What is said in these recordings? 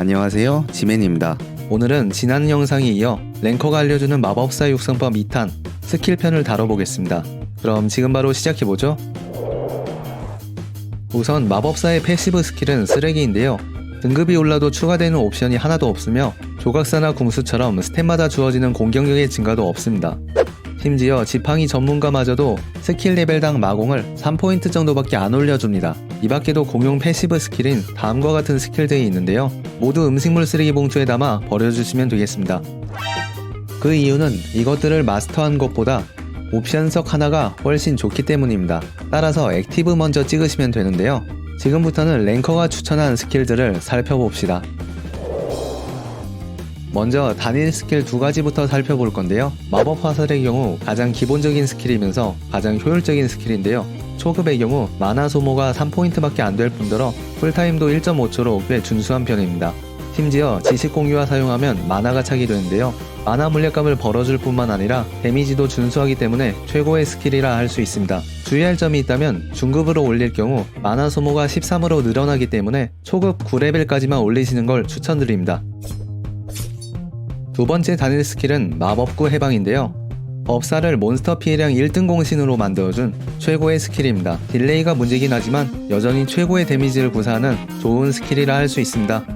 안녕하세요 지맨입니다 오늘은 지난 영상에 이어 랭커가 알려주는 마법사 육성법 2탄 스킬편을 다뤄보겠습니다. 그럼 지금 바로 시작해보죠. 우선 마법사의 패시브 스킬은 쓰레기인데요. 등급이 올라도 추가되는 옵션이 하나도 없으며 조각사나 궁수처럼 스탯마다 주어지는 공격력의 증가도 없습니다. 심지어 지팡이 전문가마저도 스킬 레벨당 마공을 3포인트 정도밖에 안 올려줍니다. 이 밖에도 공용 패시브 스킬인 다음과 같은 스킬들이 있는데요. 모두 음식물 쓰레기 봉투에 담아 버려주시면 되겠습니다. 그 이유는 이것들을 마스터한 것보다 옵션석 하나가 훨씬 좋기 때문입니다. 따라서 액티브 먼저 찍으시면 되는데요. 지금부터는 랭커가 추천한 스킬들을 살펴봅시다. 먼저 단일 스킬 두 가지부터 살펴볼 건데요. 마법 화살의 경우 가장 기본적인 스킬이면서 가장 효율적인 스킬인데요. 초급의 경우 마나 소모가 3포인트밖에 안 될 뿐더러 쿨타임도 1.5초로 꽤 준수한 편입니다. 심지어 지식 공유와 사용하면 마나가 차게 되는데요. 마나 물약값을 벌어줄 뿐만 아니라 데미지도 준수하기 때문에 최고의 스킬이라 할 수 있습니다. 주의할 점이 있다면 중급으로 올릴 경우 마나 소모가 13으로 늘어나기 때문에 초급 9레벨까지만 올리시는 걸 추천드립니다. 두 번째 단일 스킬은 마법구 해방인데요. 법사를 몬스터 피해량 1등 공신으로 만들어준 최고의 스킬입니다. 딜레이가 문제긴 하지만 여전히 최고의 데미지를 구사하는 좋은 스킬이라 할 수 있습니다.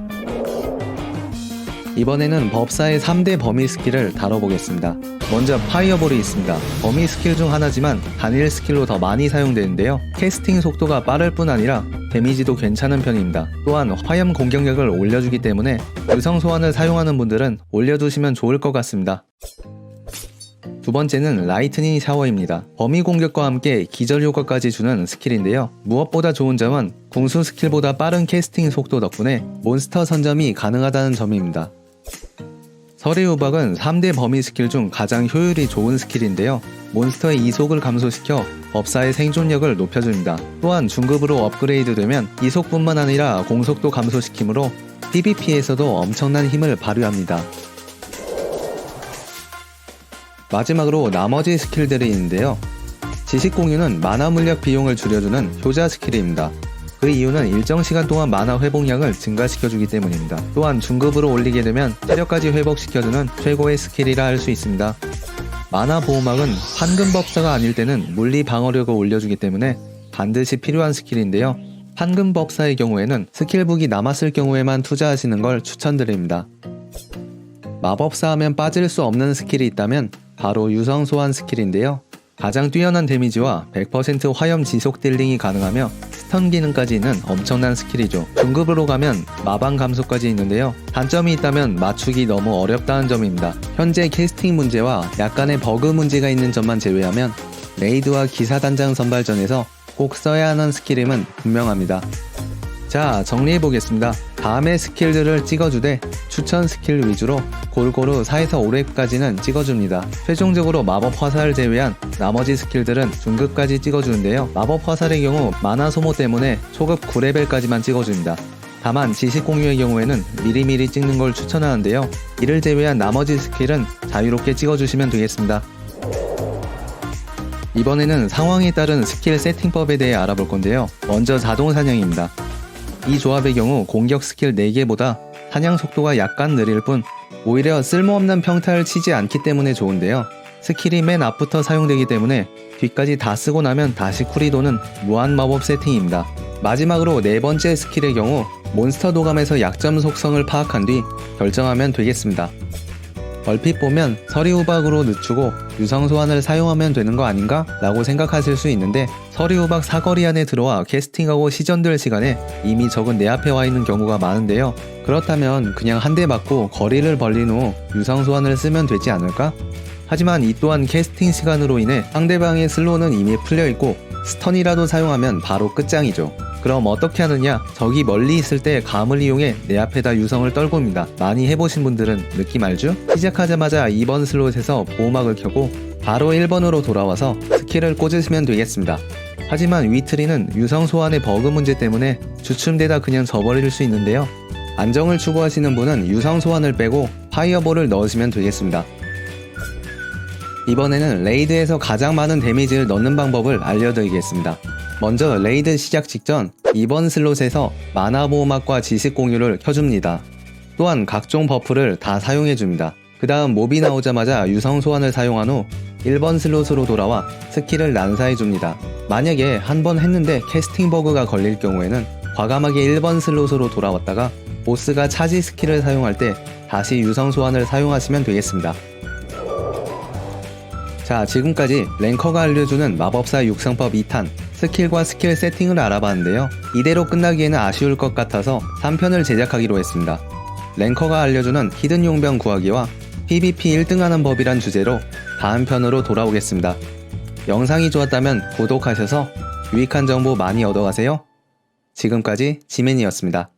이번에는 법사의 3대 범위 스킬을 다뤄보겠습니다. 먼저 파이어볼이 있습니다. 범위 스킬 중 하나지만 단일 스킬로 더 많이 사용되는데요. 캐스팅 속도가 빠를 뿐 아니라 데미지도 괜찮은 편입니다. 또한 화염 공격력을 올려주기 때문에 유성 소환을 사용하는 분들은 올려두시면 좋을 것 같습니다. 두 번째는 라이트닝 샤워입니다. 범위 공격과 함께 기절 효과까지 주는 스킬인데요. 무엇보다 좋은 점은 궁수 스킬보다 빠른 캐스팅 속도 덕분에 몬스터 선점이 가능하다는 점입니다. 설의 우박은 3대 범위 스킬 중 가장 효율이 좋은 스킬인데요. 몬스터의 이속을 감소시켜 법사의 생존력을 높여줍니다. 또한 중급으로 업그레이드 되면 이속뿐만 아니라 공속도 감소시키므로 PVP에서도 엄청난 힘을 발휘합니다. 마지막으로 나머지 스킬들이 있는데요. 지식 공유는 만화 물약 비용을 줄여주는 효자 스킬입니다. 그 이유는 일정 시간 동안 만화 회복량을 증가시켜주기 때문입니다. 또한 중급으로 올리게 되면 체력까지 회복시켜주는 최고의 스킬이라 할 수 있습니다. 만화 보호막은 판금법사가 아닐 때는 물리 방어력을 올려주기 때문에 반드시 필요한 스킬인데요. 판금법사의 경우에는 스킬북이 남았을 경우에만 투자하시는 걸 추천드립니다. 마법사 하면 빠질 수 없는 스킬이 있다면 바로 유성 소환 스킬인데요. 가장 뛰어난 데미지와 100% 화염 지속 딜링이 가능하며 스턴 기능까지 있는 엄청난 스킬이죠. 중급으로 가면 마방 감소까지 있는데요. 단점이 있다면 맞추기 너무 어렵다는 점입니다. 현재 캐스팅 문제와 약간의 버그 문제가 있는 점만 제외하면 레이드와 기사단장 선발전에서 꼭 써야 하는 스킬임은 분명합니다. 자, 정리해 보겠습니다. 다음의 스킬들을 찍어주되 추천 스킬 위주로 골고루 4에서 5렙까지는 찍어줍니다. 최종적으로 마법 화살을 제외한 나머지 스킬들은 중급까지 찍어주는데요. 마법 화살의 경우 만화 소모 때문에 초급 9레벨까지만 찍어줍니다. 다만 지식 공유의 경우에는 미리미리 찍는 걸 추천하는데요. 이를 제외한 나머지 스킬은 자유롭게 찍어주시면 되겠습니다. 이번에는 상황에 따른 스킬 세팅법에 대해 알아볼 건데요. 먼저 자동 사냥입니다. 이 조합의 경우 공격 스킬 4개보다 사냥 속도가 약간 느릴 뿐 오히려 쓸모없는 평타를 치지 않기 때문에 좋은데요. 스킬이 맨 앞부터 사용되기 때문에 뒤까지 다 쓰고 나면 다시 쿨이 도는 무한 마법 세팅입니다. 마지막으로 네 번째 스킬의 경우 몬스터 도감에서 약점 속성을 파악한 뒤 결정하면 되겠습니다. 얼핏 보면 서리우박으로 늦추고 유성 소환을 사용하면 되는 거 아닌가? 라고 생각하실 수 있는데 서리우박 사거리 안에 들어와 캐스팅하고 시전될 시간에 이미 적은 내 앞에 와 있는 경우가 많은데요. 그렇다면 그냥 한 대 맞고 거리를 벌린 후 유성 소환을 쓰면 되지 않을까? 하지만 이 또한 캐스팅 시간으로 인해 상대방의 슬로는 이미 풀려 있고 스턴이라도 사용하면 바로 끝장이죠. 그럼 어떻게 하느냐? 적이 멀리 있을 때 감을 이용해 내 앞에다 유성을 떨굽니다. 많이 해보신 분들은 느낌 알죠? 시작하자마자 2번 슬롯에서 보호막을 켜고 바로 1번으로 돌아와서 스킬을 꽂으시면 되겠습니다. 하지만 위트리는 유성 소환의 버그 문제 때문에 주춤되다 그냥 져버릴 수 있는데요. 안정을 추구하시는 분은 유성 소환을 빼고 파이어볼을 넣으시면 되겠습니다. 이번에는 레이드에서 가장 많은 데미지를 넣는 방법을 알려드리겠습니다. 먼저 레이드 시작 직전 2번 슬롯에서 마나 보호막과 지식 공유를 켜줍니다. 또한 각종 버프를 다 사용해줍니다. 그 다음 몹이 나오자마자 유성 소환을 사용한 후 1번 슬롯으로 돌아와 스킬을 난사해줍니다. 만약에 한 번 했는데 캐스팅 버그가 걸릴 경우에는 과감하게 1번 슬롯으로 돌아왔다가 보스가 차지 스킬을 사용할 때 다시 유성 소환을 사용하시면 되겠습니다. 자, 지금까지 랭커가 알려주는 마법사 육성법 2탄 스킬과 스킬 세팅을 알아봤는데요. 이대로 끝나기에는 아쉬울 것 같아서 3편을 제작하기로 했습니다. 랭커가 알려주는 히든 용병 구하기와 PVP 1등하는 법이란 주제로 다음 편으로 돌아오겠습니다. 영상이 좋았다면 구독하셔서 유익한 정보 많이 얻어가세요. 지금까지 지맨이었습니다.